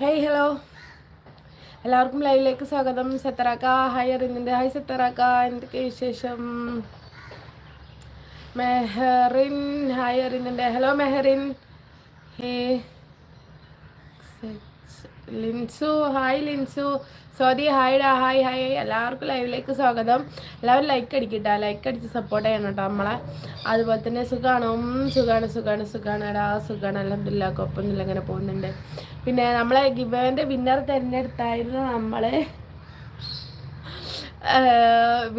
Hey hello എല്ലാവർക്കും ലൈവിലേക്ക് സ്വാഗതം. സെത്തറാക്ക. ഹായ് അറിഞ്ഞിന്റെ ഹായ് സെത്തറാക്ക. എന്തൊക്കെ വിശേഷം? Mehreen. Hi അറിഞ്ഞിന്റെ hello Mehrin. Hey Linsu hi Linsu. Sodi hi ഡാ ഹായ് ഹായ്. എല്ലാവർക്കും ലൈവിലേക്ക് സ്വാഗതം. എല്ലാവരും ലൈക്ക് അടിക്കട്ടാ. ലൈക്ക് അടിച്ച് സപ്പോർട്ട് ചെയ്യണം കേട്ടോ നമ്മളെ. അതുപോലെ തന്നെ സുഖാണോ? സുഖാണ് സുഖാണ് സുഖാണ് എടാ സുഖാണ്. അലഹമില്ല കുഴപ്പമൊന്നുമില്ല ഇങ്ങനെ പോകുന്നുണ്ട്. പിന്നെ നമ്മളെ ഗിബേന്റെ വിന്നർ തിരഞ്ഞെടുത്തായിരുന്നു നമ്മൾ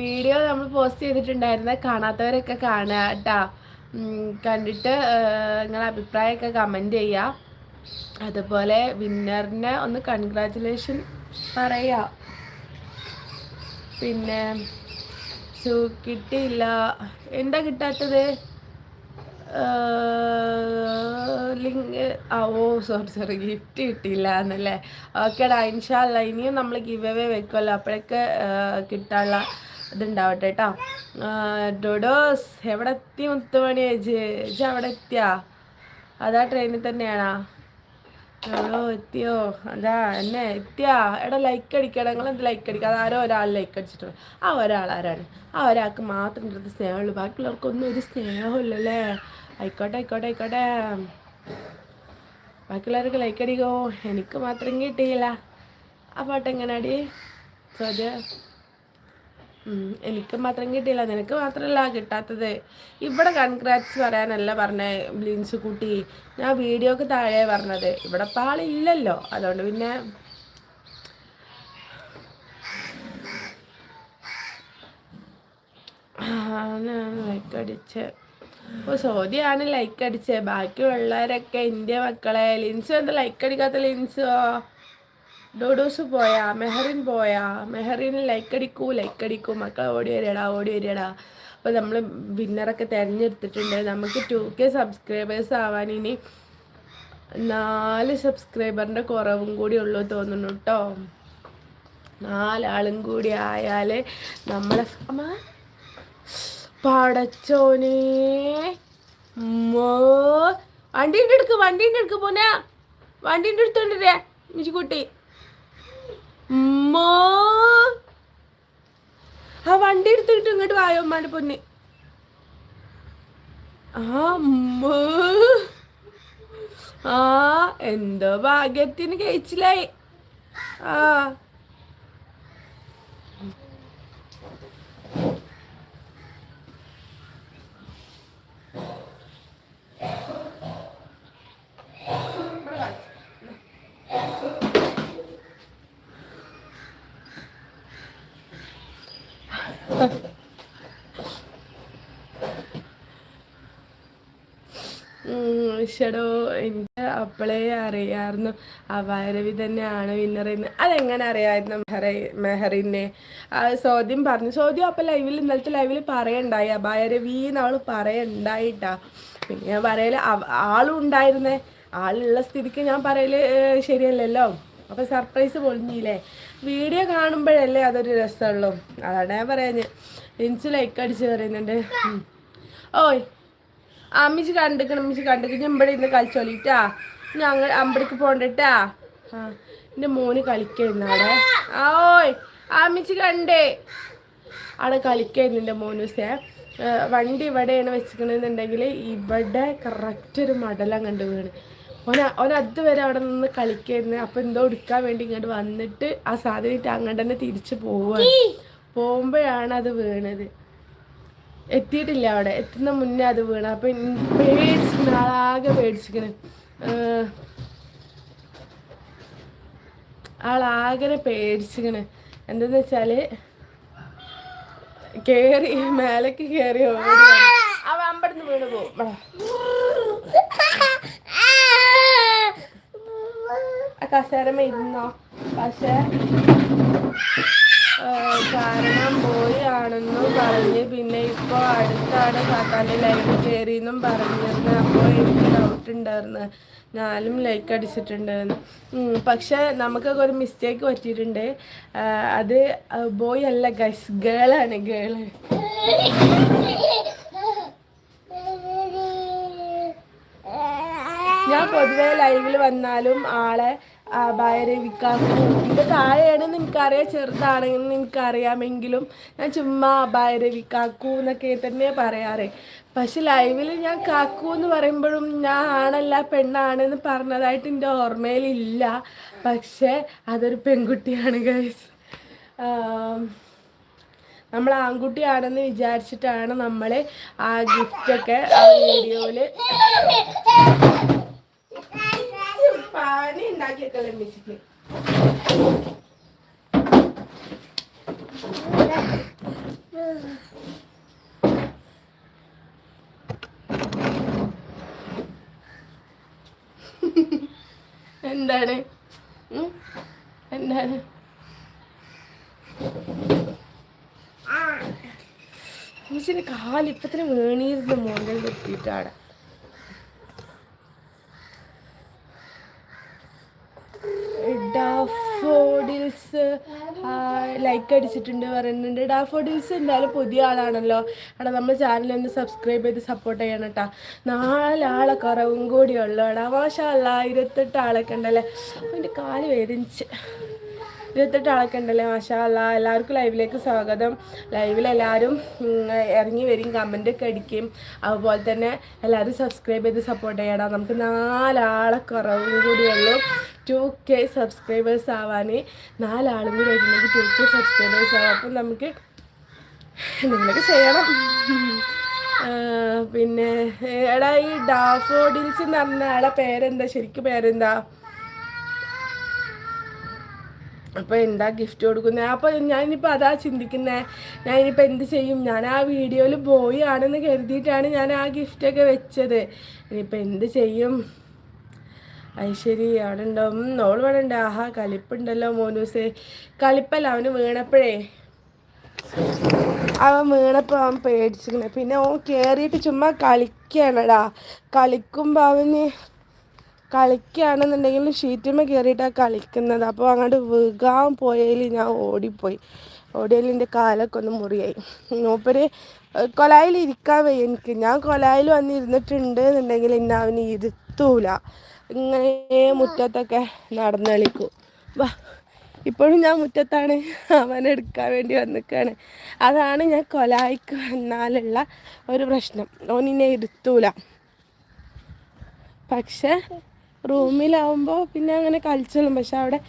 വീഡിയോ നമ്മൾ പോസ്റ്റ് ചെയ്തിട്ടുണ്ടായിരുന്ന കാണാത്തവരൊക്കെ കാണുക കേട്ടോ. കണ്ടിട്ട് നിങ്ങളെ അഭിപ്രായമൊക്കെ കമന്റ് ചെയ്യുക അതുപോലെ വിന്നറിനെ ഒന്ന് കൺഗ്രാറ്റുലേഷൻ പറയാ. പിന്നെ സു കിട്ടിയില്ല. എന്താ കിട്ടാത്തത്? ലിങ്ക് ആ ഓ സോറി സോറി ഗിഫ്റ്റ് കിട്ടിയില്ല എന്നല്ലേ? ഓക്കേടാ ഇൻഷാല്ല ഇനിയും നമ്മൾ ഗിവ് അവേ വെക്കുമല്ലോ അപ്പോഴൊക്കെ കിട്ടാനുള്ള ഇതുണ്ടാവട്ടെ കേട്ടോ ഡൊഡോസ് എവിടെ എത്തി മുത്തുമണി ചേച്ചി അവിടെ എത്തിയാ? അതാ ട്രെയിനിൽ തന്നെയാണോ? ഹലോ എത്തിയോ? അതാ എന്നെ എത്തിയാ? എടാ ലൈക്ക് അടിക്കണം നിങ്ങൾ എന്ത് ലൈക്ക് അടിക്കുക അതാരോ ഒരാൾ ലൈക്ക് അടിച്ചിട്ടുണ്ട്. ആ ഒരാൾ ആരാണ്? ആ ഒരാൾക്ക് മാത്രം ഇവിടുത്തെ സ്നേഹമുള്ളൂ. ബാക്കിയുള്ളവർക്കൊന്നും ഒരു സ്നേഹമില്ലല്ലേ ആയിക്കോട്ടെ ആയിക്കോട്ടെ ആയിക്കോട്ടെ. ബാക്കിയുള്ളവർക്ക് ലൈക്ക് അടിക്കോ? എനിക്ക് മാത്രം കിട്ടിയില്ല. ആ പാട്ട് എങ്ങനെ അടി ചോദ്യം. എനിക്ക് മാത്രം കിട്ടിയില്ല. നിനക്ക് മാത്രമല്ല കിട്ടാത്തത്. ഇവിടെ കൺഗ്രാറ്റ്സ് പറയാനല്ല പറഞ്ഞേ ബ്ലിൻസ് കുട്ടി. ഞാൻ വീഡിയോക്ക് താഴെ പറഞ്ഞത്. ഇവിടെ ഇപ്പം ആളില്ലല്ലോ അതുകൊണ്ട് പിന്നെ ലൈക്ക് അടിച്ച്. ഓ സോദിയാണ് ലൈക്ക് അടിച്ചത് ബാക്കിയുള്ളവരൊക്കെ ഇന്ത്യ മക്കളെ. ലിൻസ് എന്താ ലൈക്ക് അടിക്കാത്ത ലിൻസോ? ഡോഡോസ് പോയാ മെഹറിൻ പോയാ മെഹറിന് ലൈക്ക് അടിക്കൂ ലൈക്ക് അടിക്കൂ മക്കളെ ഓടി വരികടാ ഓടി വരികടാ അപ്പോൾ നമ്മൾ വിന്നറൊക്കെ തിരഞ്ഞെടുത്തിട്ടുണ്ട്. നമുക്ക് ടു കെ സബ്സ്ക്രൈബേഴ്സ് ആവാൻ ഇനി നാല് സബ്സ്ക്രൈബറിന്റെ കുറവും കൂടി ഉള്ളൂ തോന്നുന്നു കേട്ടോ നാലാളും കൂടി ആയാൽ നമ്മളെ പടച്ചോനെ വണ്ടീന്റെ അടുക്ക് വണ്ടീന്റെ അടുക്ക് പോനാ വണ്ടീന്റെ അടുത്തോണ്ടിരേ കുട്ടി ആ വണ്ടി ഇങ്ങോട്ട് വായോ ഉമ്മാന്റെ പൊന്ന്. ആ ആ എന്തോ ഭാഗ്യത്തിന് കഴിച്ചില്ലായി ആ. ഷടോ എനിക്ക് അപ്പോഴേ അറിയാമായിരുന്നു അവാരവി തന്നെയാണ് വിന്നർ എന്ന്. അതെങ്ങനെ അറിയാമായിരുന്നു മെഹറി മെഹറിനെ? സോദ്യം പറഞ്ഞു. സോദ്യം അപ്പം ലൈവിൽ ഇന്നലത്തെ ലൈവിൽ പറയണ്ടായി. അപായരവി എന്ന് അവൾ പറയണ്ടായിട്ടാ. പിന്നെ ഞാൻ പറയൽ ആളും ഉണ്ടായിരുന്നേ. ആളുള്ള സ്ഥിതിക്ക് ഞാൻ പറയൽ ശരിയല്ലല്ലോ. അപ്പോൾ സർപ്രൈസ് പൊളിഞ്ഞില്ലേ? വീഡിയോ കാണുമ്പോഴല്ലേ അതൊരു രസമുള്ളൂ അതാണ് ഞാൻ പറയാഞ്ഞ് ഇൻസ് ലൈക്ക് അടിച്ച് പറയുന്നുണ്ട്. ഓയ് അമ്മിച്ച് കണ്ടിക്കണം അമ്മിച്ച് കണ്ടിക്കണം ഞാൻ ഇവിടെ ഇന്ന് കളിച്ചോളിട്ടാ. ഞങ്ങൾ അമ്പടിക്ക് പോണ്ടിട്ടാ ആ എന്റെ മോന് കളിക്കായിരുന്നു അവിടെ ഓയ് അമ്മിച്ച് കണ്ടേ. അവിടെ കളിക്കായിരുന്നു എന്റെ മോനൂസേ വണ്ടി ഇവിടെയാണ് വെച്ചിരിക്കണമെന്നുണ്ടെങ്കിൽ ഇവിടെ കറക്റ്റ് ഒരു മടലം കണ്ടു വീണ്. ഓന ഓന അതുവരെ അവിടെ നിന്ന് കളിക്കായിരുന്നു. അപ്പം എന്തോ എടുക്കാൻ വേണ്ടി ഇങ്ങോട്ട് വന്നിട്ട് ആ സാധനം ഇട്ട് അങ്ങോട്ട് തന്നെ തിരിച്ചു പോവുക പോകുമ്പോഴാണ് അത് വീണത്. എത്തിയിട്ടില്ല അവിടെ. എത്തുന്ന മുന്നേ അത് വീണ. അപ്പൊ പേടിച്ചിക്കണ ആളാകെ പേടിച്ചിരിക്കണ്. ആളാകെ പേടിച്ചിരിക്കണ്. എന്താന്ന് വെച്ചാൽ കേറി മേലേക്ക് കേറി ഓടി അവ അമ്പടന്ന് വീണ് പോകും കസേരമ ഇരുന്നോ? പക്ഷേ കാരണം പോയി ആണെന്നും പറഞ്ഞ് പിന്നെ ഇപ്പോൾ അടുത്താണ് കാക്കാന്റെ ലൈവ് കയറിയെന്നും പറഞ്ഞിരുന്നു. അപ്പോൾ എനിക്ക് ഡൗട്ട് ഉണ്ടായിരുന്നു. ഞാനും ലൈക്ക് അടിച്ചിട്ടുണ്ടായിരുന്നു. പക്ഷെ നമുക്കൊക്കെ ഒരു മിസ്റ്റേക്ക് പറ്റിയിട്ടുണ്ട്. അത് ബോയ് അല്ല ഗസ് ഗേളാണ് ഗേൾ ഞാൻ പൊതുവേ ലൈവിൽ വന്നാലും ആളെ അപായരവിക്കാക്കും എന്റെ താഴെയാണെന്ന് എനിക്കറിയാം ചെറുതാണെന്ന് എനിക്കറിയാമെങ്കിലും ഞാൻ ചുമ്മാ അപായരവിക്കാക്കൂ എന്നൊക്കെ തന്നെ പറയാറ്. പക്ഷെ ലൈവിൽ ഞാൻ കാക്കൂ എന്ന് പറയുമ്പോഴും ഞാൻ ആണല്ല പെണ്ണാണെന്ന് പറഞ്ഞതായിട്ട് എന്റെ ഓർമ്മയിലില്ല. പക്ഷേ അതൊരു പെൺകുട്ടിയാണ് ഗൈസ് നമ്മൾ ആൺകുട്ടിയാണെന്ന് വിചാരിച്ചിട്ടാണ് നമ്മൾ ആ ഗിഫ്റ്റൊക്കെ ആ വീഡിയോയിൽ പാനി ഉണ്ടാക്കിയൊക്കെ മിച്ചിക്ക് എന്താണ്? എന്താണ്? മിസ്സിന് കാലിപ്പത്തിന് വീണിരുന്നു മോന്തൽ കുത്തിയിട്ടാണ് ഡാഫോഡിൽസ് ലൈക്ക് അടിച്ചിട്ടുണ്ട് പറയുന്നുണ്ട്. ഡാഫോഡിൽസ് എന്തായാലും പുതിയ ആളാണല്ലോ. എടാ നമ്മൾ ചാനൽ ഒന്ന് സബ്സ്ക്രൈബ് ചെയ്ത് സപ്പോർട്ട് ചെയ്യണം കേട്ടോ. നാലാളെ കുറവും കൂടി ഉള്ളു എടാ. മാഷല്ല ഇരുപത്തെട്ട് ആളൊക്കെ ഉണ്ടല്ലേ? അതിന്റെ കാൽ വേദനിച്ച്. ഇരുപത്തെട്ട് ആളൊക്കെ ഉണ്ടല്ലേ മാഷാ അല്ല എല്ലാവർക്കും ലൈവിലേക്ക് സ്വാഗതം. ലൈവിൽ എല്ലാവരും ഇറങ്ങി വരും കമന്റ് ഒക്കെ അടിക്കും അതുപോലെ തന്നെ എല്ലാവരും സബ്സ്ക്രൈബ് ചെയ്ത് സപ്പോർട്ട് ചെയ്യണം നമുക്ക് നാലാളെ കുറവും കൂടിയുള്ളൂ ടു കെ സബ്സ്ക്രൈബേഴ്സ് ആവാൻ നാലാളും കൂടി വരുന്നെങ്കിൽ ടു കെ സബ്സ്ക്രൈബേഴ്സ് ആവാം. അപ്പം നമുക്ക് എന്തെങ്കിലുമൊക്കെ ചെയ്യണം. പിന്നെ എടാ ഈ ഡാഫോഡിൽസ് എന്ന് പറഞ്ഞ ആളെ പേരെന്താ? ശരിക്കും പേരെന്താ? അപ്പോൾ എന്താ ഗിഫ്റ്റ് കൊടുക്കുന്നത് അപ്പോൾ ഞാനിപ്പോൾ അതാ ചിന്തിക്കുന്നത് ഞാൻ ഇനിയിപ്പോൾ എന്ത് ചെയ്യും? ഞാൻ ആ വീഡിയോയിൽ ബോയ് ആണെന്ന് കരുതിയിട്ടാണ് ഞാൻ ആ ഗിഫ്റ്റൊക്കെ വെച്ചത്. ഇനിയിപ്പോൾ എന്ത് ചെയ്യും? ഐശ്വരി അവിടെ നോൾ ഓൾ ആഹാ കളിപ്പുണ്ടല്ലോ മോനൂസ്. കളിപ്പല്ല അവന് വീണപ്പോഴേ. അവൻ വീണപ്പോൾ അവൻ പേടിച്ചിരിക്കുന്നത് പിന്നെ ഓ കയറിയിട്ട് ചുമ്മാ കളിക്കണടാ കളിക്കുമ്പോൾ അവന് കളിക്കുകയാണെന്നുണ്ടെങ്കിൽ ഷീറ്റുമ്മ കയറിയിട്ടാണ് കളിക്കുന്നത്. അപ്പോൾ അങ്ങോട്ട് വീകാൻ പോയതിൽ ഞാൻ ഓടിപ്പോയി. ഓടിയതിൽ എന്റെ കാലൊക്കെ ഒന്ന് മുറിയായി. മൂപ്പര് കൊലായിൽ ഇരിക്കാൻ വയ്യ എനിക്ക്. ഞാൻ കൊലായിൽ വന്ന് ഇരുന്നിട്ടുണ്ട് എന്നുണ്ടെങ്കിൽ എന്നെ അവന് ഇരുത്തൂല. ഇങ്ങനെ മുറ്റത്തൊക്കെ നടന്നു കളിക്കും. വാ ഇപ്പോഴും ഞാൻ മുറ്റത്താണ് അവനെടുക്കാൻ വേണ്ടി വന്നിക്കാണ്. അതാണ് ഞാൻ കൊലായിക്ക് വന്നാലുള്ള ഒരു പ്രശ്നം. ഓനിന്നെ ഇരുത്തൂല. പക്ഷെ റൂമിലാവുമ്പോൾ പിന്നെ അങ്ങനെ കളിച്ചോളും. പക്ഷെ അവിടെ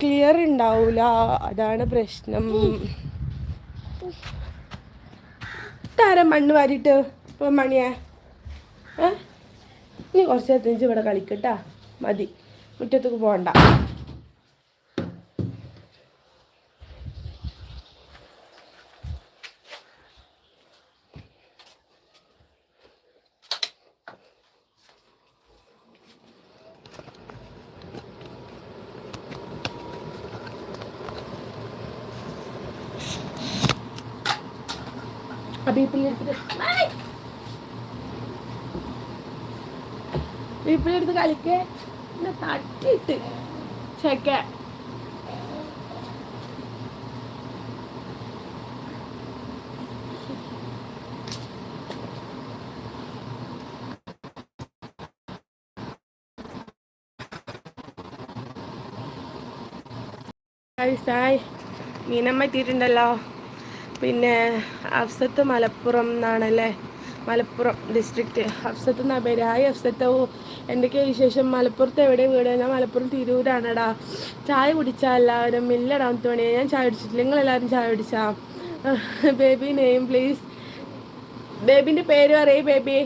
ക്ലിയർ ഉണ്ടാവൂല. അതാണ് പ്രശ്നം. താരം മണ്ണ് വാരിട്ട് ഇപ്പൊ മണിയാ. നീ കുറച്ച് നേരത്തേക്ക് ഇവിടെ കളിക്കട്ടാ. മതി. മുറ്റത്തേക്ക് പോകണ്ട. ബീപ്പിലെടുത്ത് കളിക്കേ. പിന്നെ തട്ടിയിട്ട് ചെക്ക. മീനമ്മ എത്തിയിട്ടുണ്ടല്ലോ. പിന്നെ അഫ്സത്ത് മലപ്പുറം എന്നാണല്ലേ? മലപ്പുറം ഡിസ്ട്രിക്റ്റ് അഫ്സത്ത് എന്നാ പേര് ഹായ് അഫ്സത്തോ എന്തൊക്കെയാ വിശേഷം? മലപ്പുറത്ത് എവിടെ വീട്? ഞാൻ മലപ്പുറം തിരൂരാണടാ. ചായ കുടിച്ചാൽ എല്ലാവരും? ഇല്ലടാ തോണി ഞാൻ ചായ കുടിച്ചിട്ടില്ല. നിങ്ങളെല്ലാവരും ചായ കുടിച്ചാ? ബേബി നെയിം പ്ലീസ് ബേബിന്റെ പേര് പറയേ ബേബി.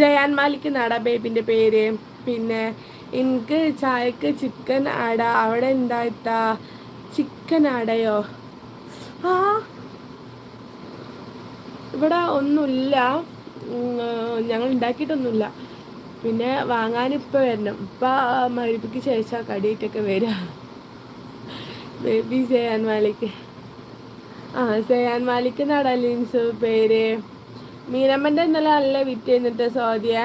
ജയാൻ മാലിക് എന്നാടാ ബേബിന്റെ പേര്. പിന്നെ എനിക്ക് ചായക്ക് ചിക്കൻ ആടാ. അവിടെ എന്താ ചിക്കൻ ആടയോ? ആ ഇവിടെ ഒന്നുമില്ല. ഞങ്ങൾ ഉണ്ടാക്കിയിട്ടൊന്നുമില്ല പിന്നെ വാങ്ങാനിപ്പോൾ വരണം. ഇപ്പം മരുപ്പിക്ക് ശേഷം കടിയിട്ടൊക്കെ വരിക ബേബി സേയാൻ മാലിക്. ആ സേയാൻ മാലിക് എന്നാടാ പേര്? മീനമ്മന്റെ ഇന്നലെ നല്ല വിറ്റ് ചെയ്യുന്നിട്ട് സോദിയ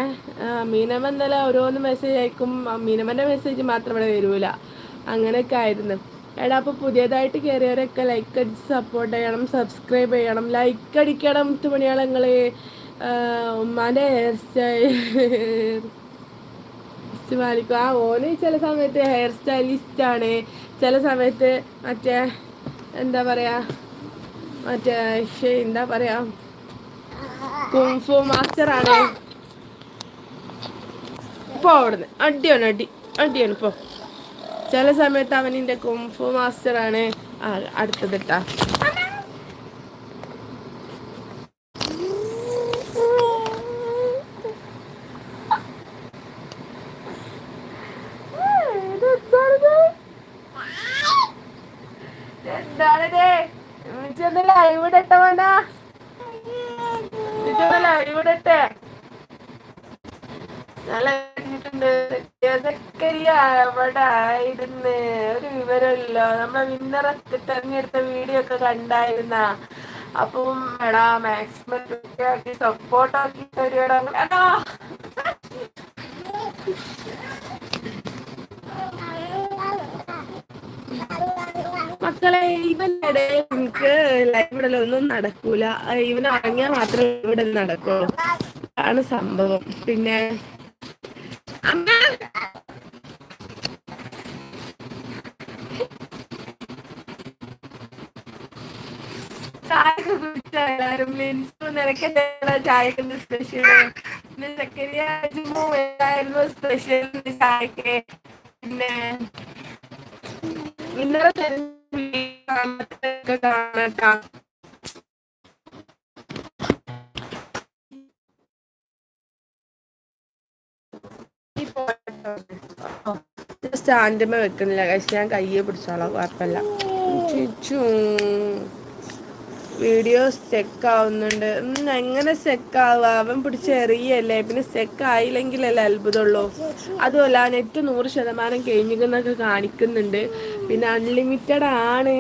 മീനമ്മ ഇന്നലെ ഓരോന്ന് മെസ്സേജ് അയക്കും. മീനമ്മന്റെ മെസ്സേജ് മാത്രം ഇവിടെ വരൂല. അങ്ങനെയൊക്കെ ആയിരുന്നു. എടാ അപ്പോൾ പുതിയതായിട്ട് കയറിയവരൊക്കെ ലൈക്ക് അടിച്ച് സപ്പോർട്ട് ചെയ്യണം സബ്സ്ക്രൈബ് ചെയ്യണം ലൈക്ക് അടിക്കണം തുമണിയാളങ്ങൾ ഉമ്മാന്റെ ഹെയർ സ്റ്റൈൽ മാലിക്കും ആ ഓന് ചില സമയത്ത് ഹെയർ സ്റ്റൈലിസ്റ്റാണ് ചില സമയത്ത് മറ്റേ എന്താ പറയുക മറ്റേ എന്താ പറയാ? കുംഫു മാസ്റ്റർ ആണ്. ഇപ്പൊ അവിടുന്ന്. അടിയാണ് അടി അടിയാണ് ഇപ്പൊ. ചില സമയത്ത് അവനിന്റെ കുംഫു മാസ്റ്റർ ആണ്. അടുത്തത് ഇട്ടാ. ഇവിടെ ഇടട്ടെ. നല്ല ഇട്ടിട്ടുണ്ട്. സക്കരിയ എവിടെ ആയിരുന്നു ഒരു വിവരമില്ലോ. നമ്മളെ വിന്നറൊക്കെ തെരഞ്ഞെടുത്ത വീഡിയോ ഒക്കെ കണ്ടായിരുന്ന. അപ്പം എടാ മാക്സിമം ആക്കി സപ്പോർട്ട് ആക്കി തരുവടാ. മക്കളെ ഇവനിടെ നമുക്ക് ലൈവ് ഇടലൊന്നും നടക്കൂല. ഇവൻ ഇറങ്ങിയാൽ മാത്രമേ ഇവിടെ നടക്കുള്ളൂ. ആണ് സംഭവം. പിന്നെ ചായക്ക് സ്പെഷ്യൽ എന്തായിരുന്നു സ്പെഷ്യൽ ചായക്ക് പിന്നെ സ്റ്റാൻഡുമ്മ വെക്കുന്നില്ല. കഴിച്ച് ഞാൻ കയ്യെ പിടിച്ചോളാം. കുഴപ്പമില്ല. വീഡിയോ സ്റ്റെക്ക് ആവുന്നുണ്ട്. എങ്ങനെ സ്റ്റെക്ക് ആവുക അവൻ പിടിച്ച് എറിയല്ലേ? പിന്നെ സ്റ്റെക്ക് ആയില്ലെങ്കിലല്ലേ അത്ഭുതമുള്ളൂ. അതുമല്ല നെറ്റ് നൂറ് ശതമാനം കഴിഞ്ഞിരിക്കുന്നൊക്കെ കാണിക്കുന്നുണ്ട്. പിന്നെ അൺലിമിറ്റഡ് ആണ്.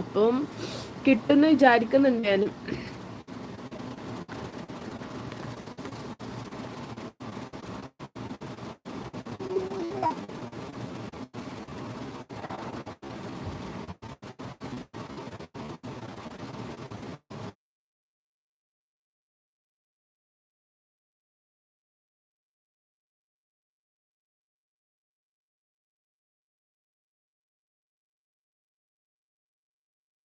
അപ്പം കിട്ടുമെന്ന് വിചാരിക്കുന്നുണ്ട് ഞാൻ Пока.